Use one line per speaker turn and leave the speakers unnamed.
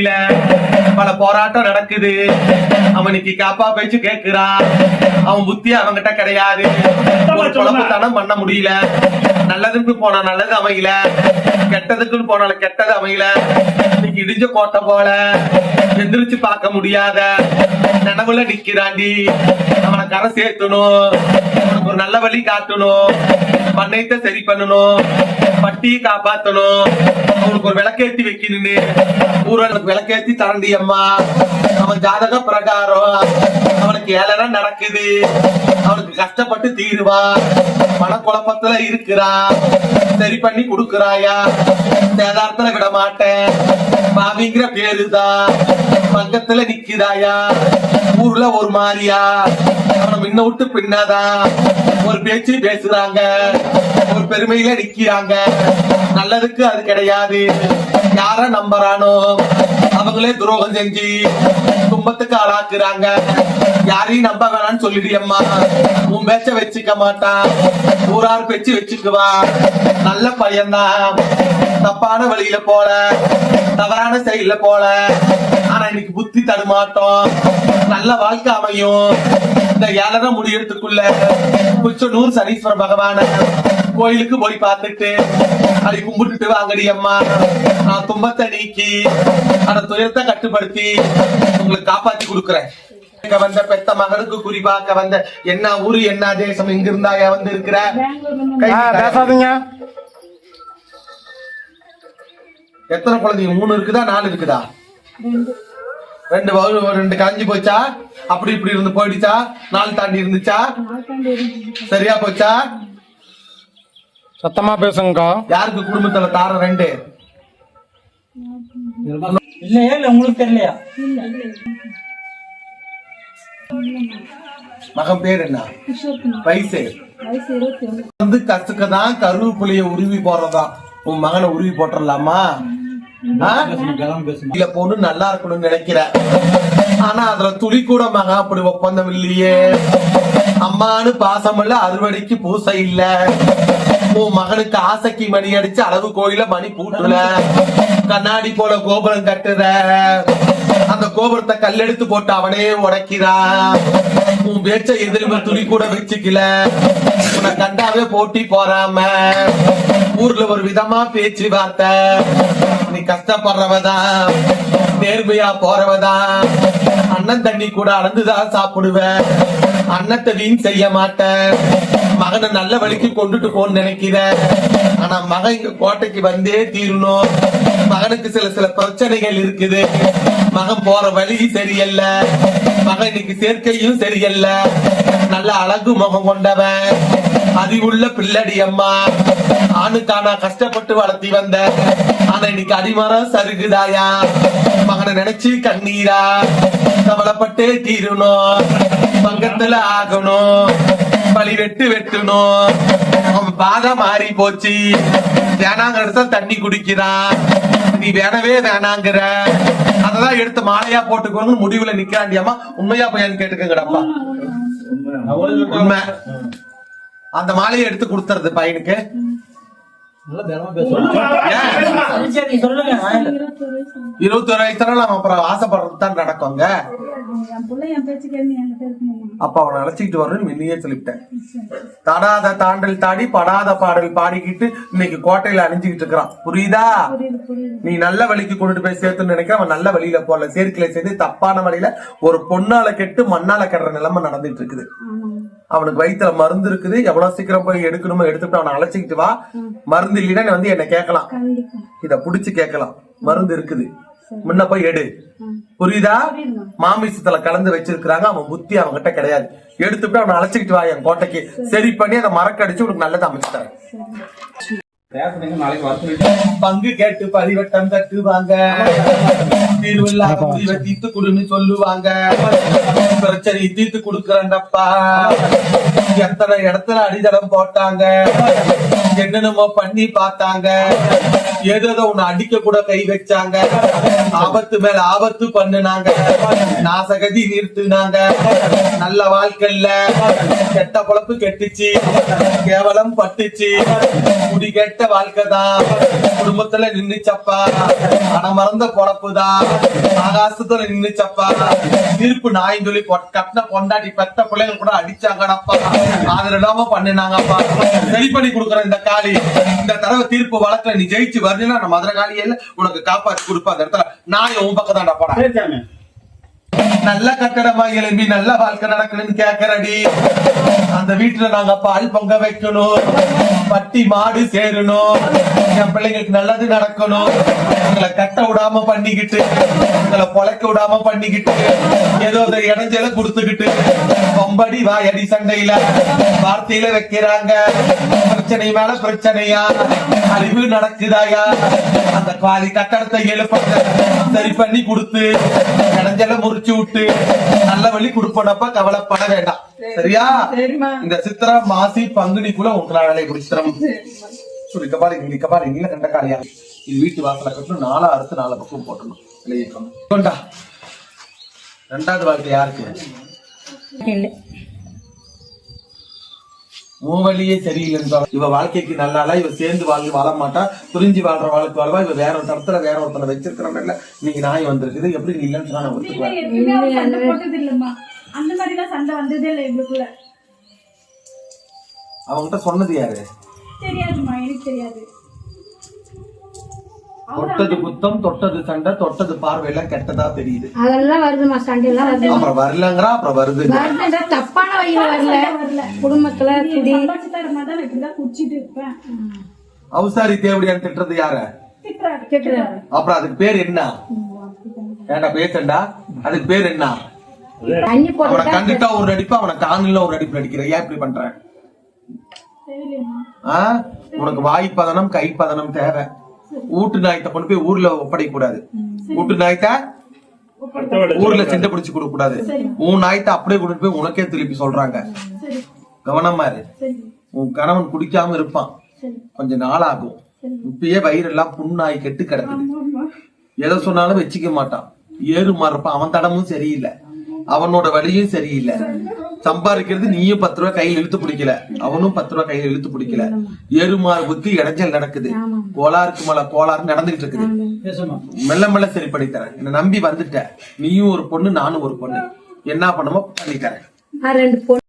முடியல பல போராட்டம் நடக்குது. அவனுக்கு காப்பா பேச்சு கேக்குறான் அவன் புத்தி அவன்கிட்ட கிடையாது. ஒரு குழப்பத்தனம் பண்ண முடியல. நல்லதுக்கு போனா நல்லது அமையல. கெட்டதுக்குன்னு போனால கெட்டது அமையல. இன்னைக்கு இடிஞ்ச கோட்டை போல எந்திரிச்சு பார்க்க முடியாத நினைவுல நிக்கிறாண்டி. அவனை கரை சேர்த்தணும். அவனுக்கு ஒரு நல்ல வழி காட்டணும். பண்ணையத்தை சரி பண்ணணும். பட்டியை காப்பாத்தணும். அவனுக்கு ஒரு விளக்கேத்தி வைக்கணும்னு ஊரனுக்கு விளக்கேத்தி தரண்டி அம்மா அவன் ஜாதக பிரகாரம். அவனுக்கு ஏழரை நடக்குது. அவனுக்கு கஷ்டப்பட்டு தீருவான் மனக்குழப்பத்துல இருக்கிறான் சரி பண்ணி கொடுக்கறாயா? சேதாரத்துல விட மாட்டேன். பாவிங்கிற பேருதான் பங்கத்துல நிக்கிறாயா? ஊர்ல ஒரு மாதிரியா? அவனை முன்ன விட்டு பின்னாதான் ஒரு பேச்சு பேசுறாங்க. ஒரு பெருமையில நிக்கிறாங்க. நல்லதுக்கு அது கிடையாது. யார நம்புறானோ? அவங்களே துரோகம் செஞ்சு துன்பத்துக்கு ஆளாக்குறாங்க. யாரையும் நம்ப வேணாம்னு சொல்லிடு அம்மா. உன் பேச்ச வச்சுக்க மாட்டான். ஊரார் பேச்சு வச்சுக்குவா. நல்ல பையன்தான். தப்பான வழியில போல. தவறான செயல போல. ஆனா இன்னைக்கு புத்தி தடுமாட்டோம். நல்ல வாழ்க்கை அமையும். இந்த ஏழரை முடியறதுக்குள்ள குச்சனூர் சனீஸ்வர பகவான கோயிலுக்கு போய் பார்த்துட்டு அதை கும்பிட்டுட்டு வாங்கடி அம்மா. நான் துன்பத்தை நீக்கி அந்த துயரத்தை கட்டுப்படுத்தி உங்களுக்கு காப்பாத்தி கொடுக்குறேன். இங்க வந்த பெத்த மகனுக்கு குறிப்பாக்க வந்த என்ன ஊரு என்ன தேசம் இங்க இருந்தாயா வந்து இருக்கிற?
பேசாதீங்க.
எத்தனை குழந்தைங்க? மூணு இருக்குதா நாலு இருக்குதா? ரெண்டு. வகு- ரெண்டு காஞ்சி போச்சா? அப்படி இப்படி இருந்து போயிடுச்சா? நாலு தாண்டி இருந்துச்சா. சரியா போச்சா?
சத்தமா பேசுங்கக்கா.
யாருக்கு குடும்பத்துல தாரம் ரெண்டு?
இல்லையா இல்ல உங்களுக்கு தெரியலையா?
மகன் பேர் என்ன? வயசு? வந்து கத்துக்கதான் கருவேப்பிலைய உருவி போடுறதாம் உன் மகனை உருவி போட்டுடலாமா? இல்ல பொண்ணு நல்லா இருக்கணும்னு நினைக்கிற. ஆனா அதுல துளி கூட மகன் அப்படி ஒப்பந்தம் இல்லையே. அம்மானு பாசம் இல்ல அறுவடைக்கு பூசை இல்ல. உன் மகனுக்கு ஆசைக்கு மணி அடிச்சு அளவு கோயில மணி பூட்டுல. கண்ணாடி போல கோபுரம் கட்டுற. அந்த கோபுரத்தை கல்லெடுத்து போட்டு அவனே உடைக்கிறான் உன் பேச்ச எதிர்ம துணி கூட வச்சுக்கல. உன்னை கண்டாவே போட்டி போறாம. ஊர்ல ஒரு விதமா பேச்சு வார்த்தை. நீ கஷ்டப்படுறவதான் நேர்மையா போறவதான் அண்ணன் தண்ணி கூட அளந்துதான் சாப்பிடுவேன். அன்னத்தை வீண் செய்ய மாட்டேன். மகனை நல்ல வழிக்கு கொண்டுட்டு போன்னு நினைக்கிற ஆனா மகன் இங்க கோட்டைக்கு வந்தே தீரணும். மகனுக்கு சில சில பிரச்சனைகள் இருக்குது. மகன் போற வழி சரியல்ல. மகன் இன்னைக்கு சேர்க்கையும் சரியல்ல. நல்ல அழகு முகம் கொண்டவன். அறிவுள்ள பிள்ளடி அம்மா. ஆணுக்கானா கஷ்டப்பட்டு வளர்த்தி வந்த. ஆனா இன்னைக்கு அடிமரம் சருகுதாயா? மகனை நினைச்சு கண்ணீரா? கவலைப்பட்டே தீரணும். பங்கத்துல ஆகணும். பழி வெட்டு வெட்டணும் பாதம் மாறி போச்சு. வேணாங்கிற இடத்துல தண்ணி குடிக்கிறான். நீ வேணவே வேணாங்கிற. அததான் எடுத்து மாலையா போட்டுக்கோன்னு முடிவுல நிக்கிறாண்டியம்மா உண்மையா பையன் கேட்டுக்கங்கடப்பா. உண்மை. அந்த மாலையை எடுத்து கொடுத்துறது பையனுக்கு. ஏன்?
சரி சொல்லுங்க.
இருபத்தொரு வயசு ஆகுது.
இருபத்தொரு வயசுல அவன் அப்புறம் ஆசைப்படுறது தான் நடக்குங்க அப்ப அவனை அழைச்சிக்கிட்டு வரணும்னு முன்னையே சொல்லிவிட்டேன். தடாத தாண்டல் தாடி படாத பாடல் பாடிக்கிட்டு இன்னைக்கு கோட்டையில அணிஞ்சுக்கிட்டு இருக்கிறான். புரியுதா? நீ நல்ல வழிக்கு கொண்டுட்டு போய் சேர்த்துன்னு நினைக்கிற அவன் நல்ல வழியில போல சேர்க்கையில சேர்ந்து தப்பான வழியில ஒரு பொண்ணால கெட்டு மண்ணால கெடுற நிலைமை நடந்துட்டு இருக்குது. அவனுக்கு வயித்துல மருந்து இருக்குது எவ்வளவு சீக்கிரம் போய் எடுக்கணுமோ எடுத்துட்டு அவனை அழைச்சிக்கிட்டு வா. மருந்து இல்லைன்னா வந்து என்ன கேட்கலாம். இத புடிச்சு கேட்கலாம். மருந்து இருக்குது. முன்ன போய் எடு. புரியுதா? மாமிசத்துல கலந்து வச்சிருக்கிறாங்க. அவன் புத்தி அவன்கிட்ட கிடையாது. எடுத்துட்டு அவனை அழைச்சிக்கிட்டு வா என் கோட்டைக்கு. சரி. பண்ணி அதை மறக்கடிச்சு உனக்கு நல்லதை அமைச்சுட்டாரு பங்கு கேட்டு பரிவட்டம் தட்டுவாங்க தீர்த்து கொடுன்னு சொல்லுவாங்க. பிரச்சனை தீர்த்து கொடுக்கறேன்டப்பா. எத்தனை இடத்துல அடித்தளம் போட்டாங்க? என்னென்னமோ பண்ணி பார்த்தாங்க. ஏதோ உன்னை அடிக்க கூட கை வச்சாங்க. ஆபத்து மேல ஆபத்து பண்ணுனாங்க. நாசகதி நிறுத்தினாங்க. நல்ல வாழ்க்கை இல்ல கெட்ட பொழப்பு கெட்டுச்சு. கேவலம் பட்டுச்சு. முடி கெட்ட வாழ்க்கை தான். குடும்பத்துல நின்னுச்சப்பா. ஆனா மறந்த பொழப்புதான் ஆகாசத்துல நின்னுச்சப்பா. தீர்ப்பு நாயின் சொல்லி பொ- கட்டின பொண்டாட்டி பெத்த பிள்ளைங்க கூட அடிச்சாங்கடப்பா. ஆதரவிடாம பண்ணினாங்கப்பா சரி பண்ணி கொடுக்குற இந்த காளி. இந்த தடவை தீர்ப்பு வழக்குல நீ ஜெயிச்சு வரணும்னா நான் மதுரை காளியில உனக்கு காப்பாத்தி கொடுப்பா அந்த இடத்துல. நான் உன் பக்கம் தான்டா போடா நல்ல கட்டடமா எழும்பி நல்ல வாழ்க்கை நடக்கணும்னு கேக்குறடி. அந்த வீட்டுல நாங்க பால் பொங்க வைக்கணும். பட்டி மாடு சேரணும். என் பிள்ளைங்களுக்கு நல்லது நடக்கணும். எங்களை கட்ட விடாம பண்ணிக்கிட்டு எங்களை பொழைக்க விடாம பண்ணிக்கிட்டு ஏதோ ஒரு இடைஞ்சல கொடுத்துக்கிட்டு பொம்படி வாயடி சண்டையில வார்த்தையில வைக்கிறாங்க. பிரச்சனை மேல பிரச்சனையா? அழிவு நடக்குதாயா? அந்த பாதி கட்டடத்தை எழுப்ப சரி பண்ணி கொடுத்து இடைஞ்சல முறிச்சு விட்டு நல்ல வழி கொடுப்பனப்ப கவலைப்பட வேண்டாம். சரியா? இந்த சித்திரா மாசி பங்குனிக்குள்ள உங்களால வேலையை முடிச்சிடும் சொல்லி கபாடி இங்க கபாடி இங்க கண்ட காலியா இது வீட்டு வாசல கட்டணும். நாலா அறுத்து நாலு பக்கம் போட்டணும். எழுதிக்கணும் கொண்டா. ரெண்டாவது வாழ்க்கை யாருக்கு?
இல்லை.
மூவழியே சரியில்லைன்னு சொல்ல. இவ வாழ்க்கைக்கு நல்லால இவ சேர்ந்து வாழ்ந்து வாழ மாட்டா. புரிஞ்சு வாழ்ற வாழ்க்கை வாழ்வா இவ வேற ஒரு தரத்துல வேற ஒருத்தனை வச்சிருக்கிறவங்க இன்னைக்கு நாய் வந்திருக்குது. எப்படி நீ இல்லைன்னு நான் ஒத்துக்குவேன்.
அந்த மாதிரி எல்லாம் சண்டை வந்ததே இல்லை எங்களுக்குள்ள
அவன்கிட்ட சொன்னது யாரு?
எனக்கு தெரியாது.
தொட்டது குத்தம் தொட்டது சண்டை தொட்டது பார்வை எல்லாம் கெட்டதா தெரியுது.
அதெல்லாம் வருதுமா சண்டையெல்லாம் வருது.
அப்புறம் வரலங்கிறா அப்புறம் வருது.
வருதுன்ற தப்பான வழியில வரல. குடும்பத்துல குடி
குடிச்சிட்டு இருப்பேன்.
அவசாரி தேவடியான்னு திட்டுறது யார? அப்புறம் அதுக்கு பேர் என்ன? ஏன்டா பேசண்டா அதுக்கு பேர் என்ன?
தண்ணி
அவனை கண்டுட்டா ஒரு நடிப்பு அவனை காணல ஒரு நடிப்பு நடிக்கிற ஏன் இப்படி பண்ற?
தெரியலையம்மா.
ஆ? உனக்கு வாய் பதனம் கை பதனம் தேவை. ஊட்டு நாயத்தை கொண்டு போய் ஊர்ல ஒப்படைக்க கூடாது. ஊட்டு நாயத்தை ஊர்ல சிண்டை பிடிச்சு கொடுக்க கூடாது. உன் நாயத்தை அப்படியே கொண்டு போய் உனக்கே திருப்பி சொல்றாங்க. கவனமா இரு உன் கணவன் குடிக்காம இருப்பான். கொஞ்ச நாள் ஆகும் இப்பயே வயிறெல்லாம் புண்ணாய் கெட்டு கிடக்குது. எதை சொன்னாலும் வச்சுக்க மாட்டான். ஏறு இருப்பான் அவன் தடமும் சரியில்லை. அவனோட வழியும் சரியில்லை. சம்பாதிக்கிறது நீயும் பத்து ரூபாய் கையில் இழுத்து பிடிக்கல. அவனும் பத்து ரூபாய் கையில் இழுத்து பிடிக்கல. ஏறுமாறுவுக்கு இடைஞ்சல் நடக்குது. கோளாறுக்கு மேல கோளாறு நடந்துகிட்டு இருக்குது. மெல்ல மெல்ல சரி பண்ணி தரேன் என்னை நம்பி வந்துட்ட. நீயும் ஒரு பொண்ணு நானும் ஒரு பொண்ணு. என்ன பண்ணுமோ பண்ணி தரேன்
நான் ரெண்டு பொண்ணு